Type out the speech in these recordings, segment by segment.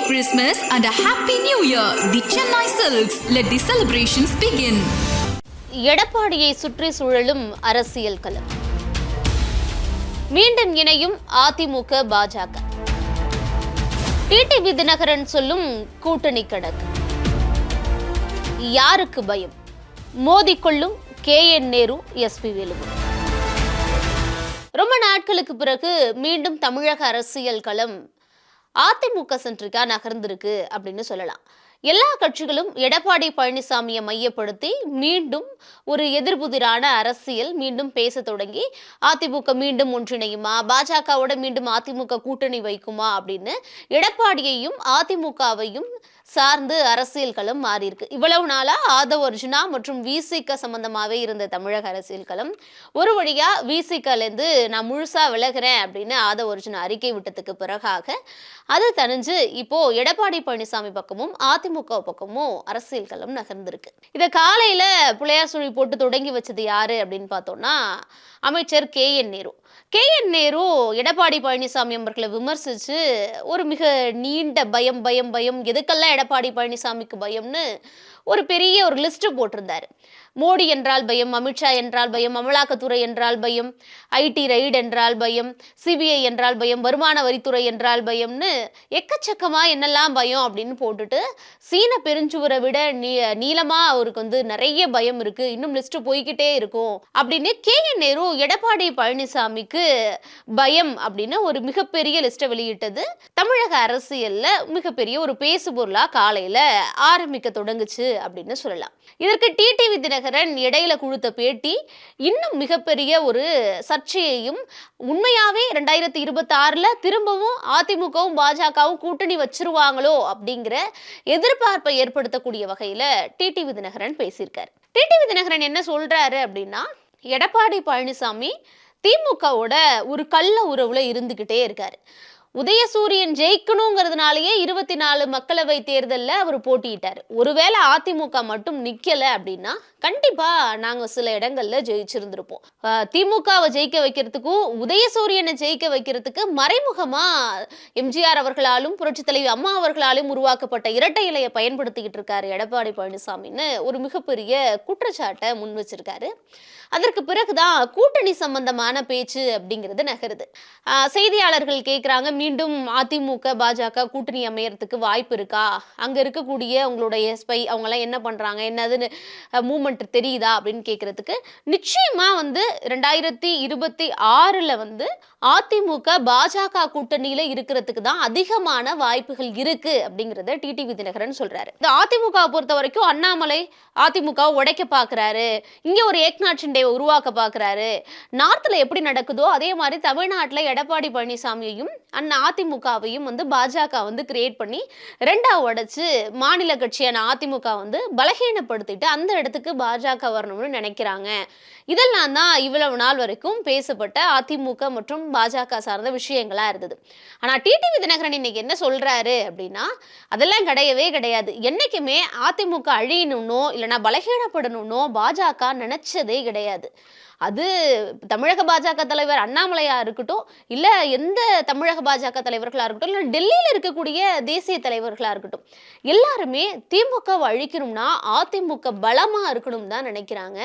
Christmas and a Happy New Year. The Chennai Silks. Let the celebrations begin. எடப்பாடியை சுற்றி சுழலும் அரசியல் களம் மீண்டும் இணையும் அதிமுக பாஜக டிடிவி தினகரன் சொல்லும் கூட்டணி கணக்கு யாருக்கு பயம் மோதிக்கொள்ளும் K N Nehru SP Velu ரொம்ப நாட்களுக்கு பிறகு மீண்டும் தமிழக அரசியல் களம் அதிமுக சென்றிக்கா நகர்ந்திருக்கு அப்படின்னு சொல்லலாம். எல்லா கட்சிகளும் எடப்பாடி பழனிசாமியை மையப்படுத்தி மீண்டும் ஒரு எதிர்புதிரான அரசியல் மீண்டும் பேச தொடங்கி அதிமுக மீண்டும் ஒன்றிணையுமா பாஜகவோட மீண்டும் அதிமுக கூட்டணி வைக்குமா அப்படின்னு எடப்பாடியையும் அதிமுகவையும் சார்ந்து அரசியல்களும் மாறியிருக்கு. மாறி இருக்கு இவ்வளவு நாளா ஆதவ் அர்ஜுனா மற்றும் விசிக சம்பந்தமாகவே இருந்த தமிழக அரசியல்களும் ஒரு வழியா விசிகலேருந்து நான் முழுசா விலகிறேன் அப்படின்னு ஆதவ் அர்ஜுனா அறிக்கை விட்டதுக்கு பிறகாக அது தனிஞ்சு இப்போ எடப்பாடி பழனிசாமி பக்கமும் அதிமுக பக்கமும் அரசியல்களும் நகர்ந்திருக்கு. இதை காலையில புலையார் சுழி போட்டு தொடங்கி வச்சது யாரு அப்படின்னு பார்த்தோம்னா அமைச்சர் K N Nehru. K N Nehru Edappadi Palaniswami அவர்களை விமர்சிச்சு ஒரு மிக நீண்ட பயம் பயம் பயம் எதுக்கெல்லாம் எடப்பாடி பழனிசாமிக்கு பயம்னு ஒரு பெரிய ஒரு லிஸ்ட் போட்டிருந்தாரு. மோடி என்றால் பயம் அமித்ஷா என்றால் பயம் அமலாக்கத்துறை என்றால் பயம் ஐடி ரைடு என்றால் பயம் சிபிஐ என்றால் பயம் வருமான வரித்துறை என்றால் பயம்னு எக்கச்சக்கமாக என்னெல்லாம் பயம் அப்படின்னு போட்டுட்டு சீன பெருஞ்சுவரை விட நீ நீளமாக அவருக்கு வந்து நிறைய பயம் இருக்குது இன்னும் லிஸ்ட்டு போய்கிட்டே இருக்கும் அப்படின்னு கே என் நேரு எடப்பாடி பழனிசாமிக்கு பயம் அப்படின்னு ஒரு மிகப்பெரிய லிஸ்ட்டை வெளியிட்டது. தமிழக அரசியலில் மிகப்பெரிய ஒரு பேசு காலையில் ஆரம்பிக்க தொடங்குச்சு அப்படின்னு சொல்லலாம். இதற்கு டிடிவி தின தினகரன் இடையில கொடுத்த பேட்டி இன்னும் மிகப்பெரிய ஒரு சர்ச்சையையும் உண்மையாவே ரெண்டாயிரத்தி இருபத்தி ஆறுல திரும்பவும் அதிமுகவும் பாஜகவும் கூட்டணி வச்சிருவாங்களோ அப்படிங்கிற எதிர்பார்ப்பை ஏற்படுத்தக்கூடிய வகையில டிடிவி தினகரன் பேசியிருக்காரு. டிடிவி தினகரன் என்ன சொல்றாரு அப்படின்னா எடப்பாடி பழனிசாமி திமுகவோட ஒரு கள்ள உறவுல இருந்துகிட்டே இருக்காரு. உதயசூரியன் ஜெயிக்கணுங்கிறதுனாலயே இருபத்தி நாலு மக்களவை தேர்தலில் அவர் போட்டியிட்டார். ஒருவேளை அதிமுக மட்டும் நிற்கலை அப்படின்னா கண்டிப்பாக நாங்கள் சில இடங்களில் ஜெயிச்சிருந்திருப்போம். திமுகவை ஜெயிக்க வைக்கிறதுக்கும் உதயசூரியனை ஜெயிக்க வைக்கிறதுக்கு மறைமுகமாக எம்ஜிஆர் அவர்களாலும் புரட்சித் தலைவி அம்மா அவர்களாலும் உருவாக்கப்பட்ட இரட்டை இலையை பயன்படுத்திக்கிட்டு இருக்காரு எடப்பாடி பழனிசாமின்னு ஒரு மிகப்பெரிய குற்றச்சாட்டை முன் வச்சிருக்காரு. அதற்கு பிறகுதான் கூட்டணி சம்பந்தமான பேச்சு அப்படிங்கிறது நகருது. செய்தியாளர்கள் கேட்குறாங்க மீண்டும் அதிமுக பாஜக கூட்டணி அமையறதுக்கு வாய்ப்பு இருக்கா? அங்க இருக்கக்கூடிய உங்களுடைய ஸ்பை அவங்கெல்லாம் என்ன பண்றாங்க? என்னதுன்னு மூமெண்ட் தெரியுதா? அப்படின்னு கேட்கறதுக்கு நிச்சயமா வந்து ரெண்டாயிரத்தி இருபத்தி ஆறுல வந்து அதிமுக பாஜக கூட்டணியில இருக்கிறதுக்கு தான் அதிகமான வாய்ப்புகள் இருக்கு அப்படிங்கறத டிடிவி தினகரன் சொல்றாரு. இந்த அதிமுக பொறுத்த வரைக்கும் அண்ணாமலை அதிமுக உடைக்க பாக்குறாரு. இங்க ஒரு ஏக்நாத் ஷிண்டேவை உருவாக்க பாக்குறாரு. நார்த்ல எப்படி நடக்குதோ அதே மாதிரி தமிழ்நாட்டுல எடப்பாடி பழனிசாமியையும் அண்ணா அதிமுகவையும் வந்து பாஜக வந்து கிரியேட் பண்ணி ரெண்டா உடைச்சு மாநில கட்சியான அதிமுக வந்து பலகீனப்படுத்திட்டு அந்த இடத்துக்கு பாஜக வரணும்னு நினைக்கிறாங்க. இதெல்லாம் தான் இவ்வளவு நாள் வரைக்கும் பேசப்பட்ட அதிமுக மற்றும் பாஜக சார்ந்த விஷயங்களா இருந்தது. ஆனா டிடிவி தினகரன் இன்னைக்கு என்ன சொல்றாரு அப்படின்னா அதெல்லாம் கிடையவே கிடையாது. என்னைக்குமே அதிமுக அழியணும்னோ இல்லைன்னா பலகீனப்படணும்னோ பாஜக நினைச்சதே கிடையாது. அது தமிழக பாஜக தலைவர் அண்ணாமலையாக இருக்கட்டும் இல்லை எந்த தமிழக பாஜக தலைவர்களாக இருக்கட்டும் இல்லை டெல்லியில் இருக்கக்கூடிய தேசிய தலைவர்களாக இருக்கட்டும் எல்லாருமே திமுகவை அழிக்கணும்னா அதிமுக பலமாக இருக்கணும் தான் நினைக்கிறாங்க.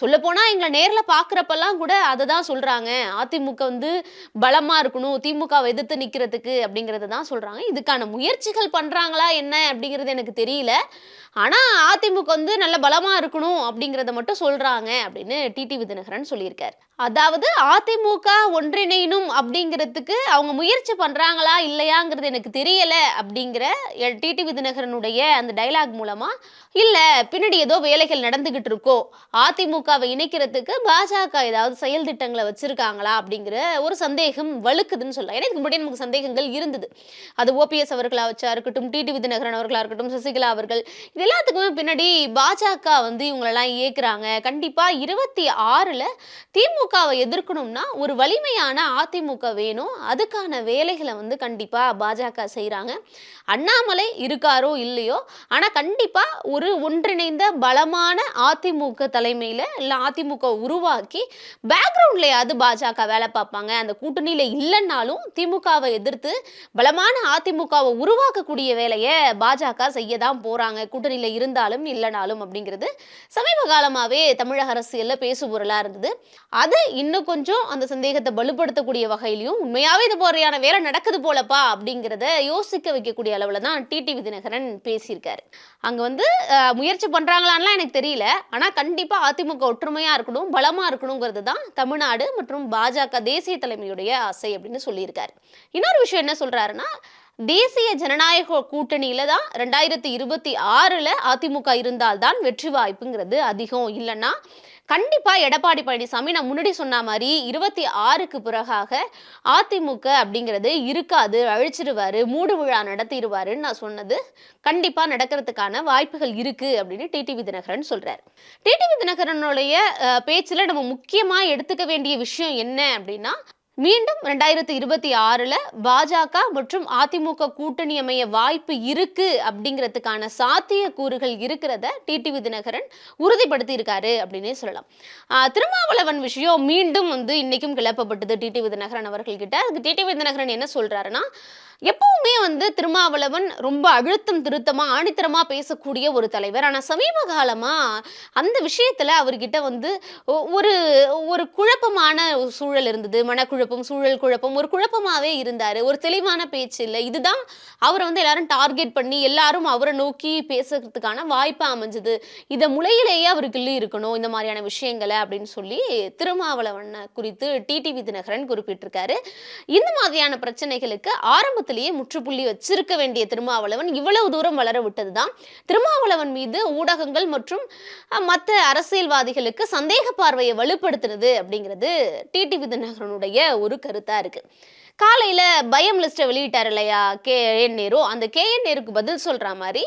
சொல்லப்போனால் எங்களை நேரில் பார்க்குறப்பெல்லாம் கூட அதை தான் சொல்கிறாங்க அதிமுக வந்து பலமாக இருக்கணும் திமுகவை எதிர்த்து நிற்கிறதுக்கு அப்படிங்கிறத தான் சொல்கிறாங்க இதுக்கான முயற்சிகள் பண்ணுறாங்களா என்ன அப்படிங்கிறது எனக்கு தெரியல. ஆனால் அதிமுக வந்து நல்ல பலமாக இருக்கணும் அப்படிங்கிறத மட்டும் சொல்கிறாங்க அப்படின்னு டிடிவி தினகரன் சொல்லியிருக்காரு. அதாவது அதிமுக ஒன்றிணையணும் அப்படிங்கிறதுக்கு அவங்க முயற்சி பண்றாங்களா இல்லையாங்கிறது எனக்கு தெரியல அப்படிங்கிற டிடி விதிநகரனுடைய அந்த டைலாக் மூலமா இல்ல பின்னாடி ஏதோ வேலைகள் நடந்துகிட்டு இருக்கோ அதிமுகவை இணைக்கிறதுக்கு பாஜக ஏதாவது செயல் திட்டங்களை வச்சிருக்காங்களா அப்படிங்கிற ஒரு சந்தேகம் வலுக்குதுன்னு சொல்லலாம். ஏன்னா இதுக்கு முன்னாடி நமக்கு சந்தேகங்கள் இருந்தது. அது ஓபிஎஸ் அவர்களா வச்சா இருக்கட்டும் டிடி விதிநகரன் அவர்களா இருக்கட்டும் சசிகலா அவர்கள் இது இது எல்லாத்துக்குமே பின்னாடி பாஜக வந்து இவங்களெல்லாம் இயக்குறாங்க. கண்டிப்பா இருபத்தி ஆறுல திமுகவை எதிர்க்கணும்னா ஒரு வலிமையான அதிமுக வேணும். அதுக்கான வேலைகளை வந்து கண்டிப்பா பாஜக செய்றாங்க. அண்ணாமலை இருக்காரோ இல்லையோ ஆனா கண்டிப்பா ஒரு ஒன்றிணைந்த பலமான அதிமுக தலைமையில இல்ல அதிமுக உருவாக்கி பேக்ரவுண்ட்லயாவது பாஜக வேலை பார்ப்பாங்க. அந்த கூட்டணியில இல்லைன்னாலும் திமுகவை எதிர்த்து பலமான அதிமுகவை உருவாக்கக்கூடிய வேலையை பாஜக செய்ய தான் போறாங்க. கூட்டணியில இருந்தாலும் இல்லைனாலும் அப்படிங்கிறது சமீப காலமாவே தமிழக அரசியல்ல பேசுபொருளா இருந்தது. அது இன்னும் கொஞ்சம் அந்த சந்தேகத்தை வலுப்படுத்தக்கூடிய வகையிலையும் உண்மையாகவே இது மாதிரியான வேலை நடக்குது போலப்பா அப்படிங்கிறத யோசிக்க வைக்கக்கூடிய அளவில் தான் டிடிவி தினகரன் பேசியிருக்காரு. அங்கே வந்து முயற்சி பண்ணுறாங்களான்லாம் எனக்கு தெரியல. ஆனால் கண்டிப்பாக அதிமுக ஒற்றுமையாக இருக்கணும் பலமாக இருக்கணுங்கிறது தான் தமிழ்நாடு மற்றும் பாஜக தேசிய தலைமையுடைய ஆசை அப்படின்னு சொல்லியிருக்காரு. இன்னொரு விஷயம் என்ன சொல்கிறாருன்னா தேசிய ஜனநாயக கூட்டணியில தான் ரெண்டாயிரத்தி இருபத்தி ஆறுல அதிமுக இருந்தால்தான் வெற்றி வாய்ப்புங்கிறது அதிகம். இல்லைன்னா கண்டிப்பா எடப்பாடி பழனிசாமி நான் முன்னாடி சொன்ன மாதிரி இருபத்தி ஆறுக்கு பிறகாக அதிமுக அப்படிங்கிறது இருக்காது அழிச்சிருவாரு மூடு விழா நடத்திடுவாருன்னு நான் சொன்னது கண்டிப்பா நடக்கிறதுக்கான வாய்ப்புகள் இருக்கு அப்படின்னு டிடிவி தினகரன் சொல்றாரு. டிடிவி தினகரனுடைய பேச்சில் பேச்சுல நம்ம முக்கியமா எடுத்துக்க வேண்டிய விஷயம் என்ன அப்படின்னா மீண்டும் ரெண்டாயிரத்தி இருபத்தி ஆறுல பாஜக மற்றும் அதிமுக கூட்டணி அமைய வாய்ப்பு இருக்கு அப்படிங்கிறதுக்கான சாத்திய கூறுகள் இருக்கிறத டிடிவி தினகரன் உறுதிப்படுத்தி இருக்காரு அப்படின்னே சொல்லலாம். திருமாவளவன் விஷயம் மீண்டும் வந்து இன்னைக்கும் கிளப்பப்பட்டது டிடிவி தினகரன் அவர்கள்கிட்ட. அதுக்கு டிடிவி தினகரன் என்ன சொல்றாருன்னா எப்பவுமே வந்து திருமாவளவன் ரொம்ப அழுத்தம் திருத்தமா ஆணித்தரமா பேசக்கூடிய ஒரு தலைவர். ஆனா சமீப காலமா அந்த விஷயத்துல அவர்கிட்ட வந்து ஒ- ஒரு ஒரு குழப்பமான ஒரு சூழல் இருந்தது. மனக்குழப்பம் சூழல் குழப்பம் ஒரு குழப்பமாவே இருந்தாரு. ஒரு தெளிவான பேச்சு இல்லை. இதுதான் அவரை வந்து எல்லாரும் டார்கெட் பண்ணி எல்லாரும் அவரை நோக்கி பேசுறதுக்கான வாய்ப்பு அமைஞ்சது. இதை முளையிலேயே அவருக்கு கிள்ளி இருக்கணும் இந்த மாதிரியான விஷயங்களை அப்படின்னு சொல்லி திருமாவளவன் குறித்து டிடிவி தினகரன் குறிப்பிட்டிருக்காரு. இந்த மாதிரியான பிரச்சனைகளுக்கு ஆரம்பத்தில் ஆரம்பத்திலேயே முற்றுப்புள்ளி வச்சிருக்க வேண்டிய திருமாவளவன் இவ்வளவு தூரம் வளர விட்டதுதான். திருமாவளவன் மீது ஊடகங்கள் மற்றும் மற்ற அரசியல்வாதிகளுக்கு சந்தேக பார்வையை வலுப்படுத்துறது அப்படிங்கிறது டிடிவி தினகரனுடைய ஒரு கருத்தா இருக்கு. காலையில பயம் லிஸ்ட்டை வெளியிட்டார் இல்லையா கே. என். நேரு? அந்த கே. என். நேருக்கு பதில் சொல்ற மாதிரி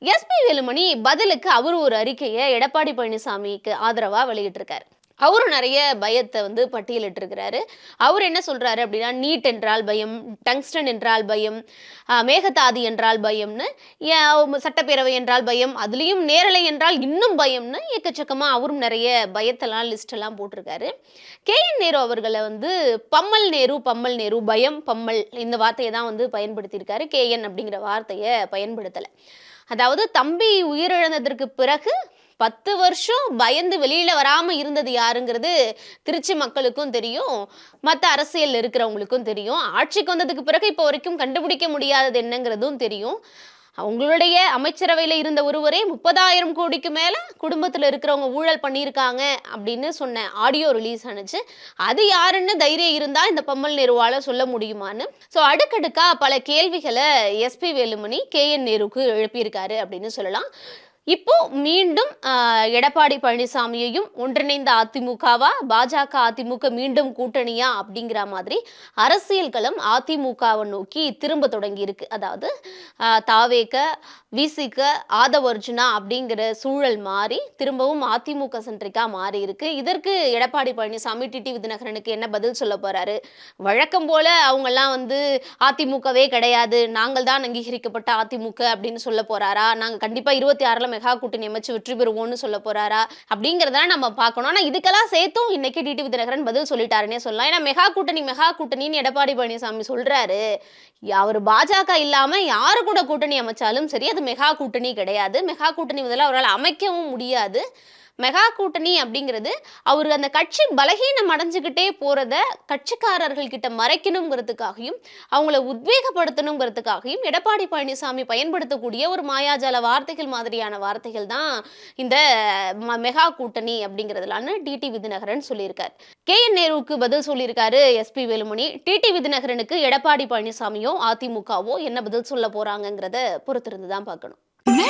எஸ்பி வேலுமணி பதிலுக்கு அவர் ஒரு அறிக்கையை எடப்பாடி பழனிசாமிக்கு ஆதரவா வெளியிட்டிருக்காரு. அவரும் நிறைய பயத்தை வந்து பட்டியலிட்டிருக்கிறாரு. அவர் என்ன சொல்கிறாரு அப்படின்னா நீட் என்றால் பயம் டங்ஸ்டன் என்றால் பயம் மேகதாதி என்றால் பயம்னு ஏன் சட்டப்பேரவை என்றால் பயம் அதுலேயும் நேரலை என்றால் இன்னும் பயம்னு எக்கச்சக்கமாக அவரும் நிறைய பயத்தெல்லாம் லிஸ்ட் எல்லாம் போட்டிருக்காரு. கே. என். நேரு அவர்களை வந்து பம்மல் நேரு பம்மல் நேரு பயம் பம்மல் இந்த வார்த்தையை தான் வந்து பயன்படுத்தியிருக்காரு. கே. என். அப்படிங்கிற வார்த்தையை பயன்படுத்தலை. அதாவது தம்பி உயிரிழந்ததற்கு பிறகு பத்து வருஷம் பயந்து வெளியில் வராமல் இருந்தது யாருங்கிறது திருச்சி மக்களுக்கும் தெரியும் மற்ற அரசியல் இருக்கிறவங்களுக்கும் தெரியும். ஆட்சிக்கு வந்ததுக்கு பிறகு இப்போ வரைக்கும் கண்டுபிடிக்க முடியாதது என்னங்கிறதும் தெரியும். அவங்களுடைய அமைச்சரவையில் இருந்த ஒருவரே முப்பதாயிரம் கோடிக்கு மேலே குடும்பத்தில் இருக்கிறவங்க ஊழல் பண்ணியிருக்காங்க அப்படின்னு சொன்ன ஆடியோ ரிலீஸ் ஆனிச்சு அது யாருன்னு தைரியம் இருந்தால் இந்த பம்மல் நேருவால் சொல்ல முடியுமான்னு. ஸோ அடுக்கடுக்காக பல கேள்விகளை எஸ்பி வேலுமணி கே என் நேருக்கு எழுப்பியிருக்காரு அப்படின்னு சொல்லலாம். இப்போ மீண்டும் எடப்பாடி பழனிசாமியையும் ஒன்றிணைந்த அதிமுகவா? பாஜக அதிமுக மீண்டும் கூட்டணியா? அப்படிங்கிற மாதிரி அரசியல் களம் அதிமுகவை நோக்கி திரும்ப தொடங்கி இருக்கு அதாவது தாவேக்க தாவேக ஆதவர்ஜுனா அப்படிங்கிற சூழல் மாறி திரும்பவும் அதிமுக சென்ட்ரிக்கா மாறி இருக்கு இதற்கு எடப்பாடி பழனிசாமி டிடிவி தினகரனுக்கு என்ன பதில் சொல்ல போறாரு? வழக்கம் போல அவங்கெல்லாம் வந்து அதிமுகவே கிடையாது நாங்கள் தான் அங்கீகரிக்கப்பட்ட அதிமுக அப்படின்னு சொல்ல போறாரா? நாங்கள் கண்டிப்பா இருபத்தி ஆறுல மெகா கூட்டணி அமைச்சு வெற்றி பெறுவோம்னு சொல்ல போறாரா? அப்படிங்கறத நம்ம பார்க்கணும். ஆனா இதுக்கெல்லாம் சேர்த்தும் இன்னைக்கு டிடிவி தினகரன் பதில் சொல்லிட்டாருன்னே சொல்லலாம். ஏன்னா மெகா கூட்டணி மெகா கூட்டணின்னு எடப்பாடி பழனிசாமி சொல்றாரு. அவர் பாஜக இல்லாம யாரு கூட கூட்டணி அமைச்சாலும் சரி அது மெகா கூட்டணி கிடையாது. மெகா கூட்டணி முதல்ல அவரால் அமைக்கவும் முடியாது. மெகா கூட்டணி அப்படிங்கிறது அவர் அந்த கட்சி பலகீனம் அடைஞ்சுக்கிட்டே போகிறத கட்சிக்காரர்கள் கிட்ட மறைக்கணுங்கிறதுக்காகவும் அவங்கள உத்வேகப்படுத்தணுங்கிறதுக்காகவும் எடப்பாடி பழனிசாமி பயன்படுத்தக்கூடிய ஒரு மாயாஜால வார்த்தைகள் மாதிரியான வார்த்தைகள் தான் இந்த ம- மெகா கூட்டணி அப்படிங்கிறதுலான்னு டிடி விதிநகரன் சொல்லியிருக்கார். கே என் நேருவுக்கு பதில் சொல்லியிருக்காரு எஸ்பி வேலுமணி. டிடி விதிநகரனுக்கு எடப்பாடி பழனிசாமியோ அதிமுகவோ என்ன பதில் சொல்ல போறாங்கங்கிறத பொறுத்திருந்து தான் பார்க்கணும்.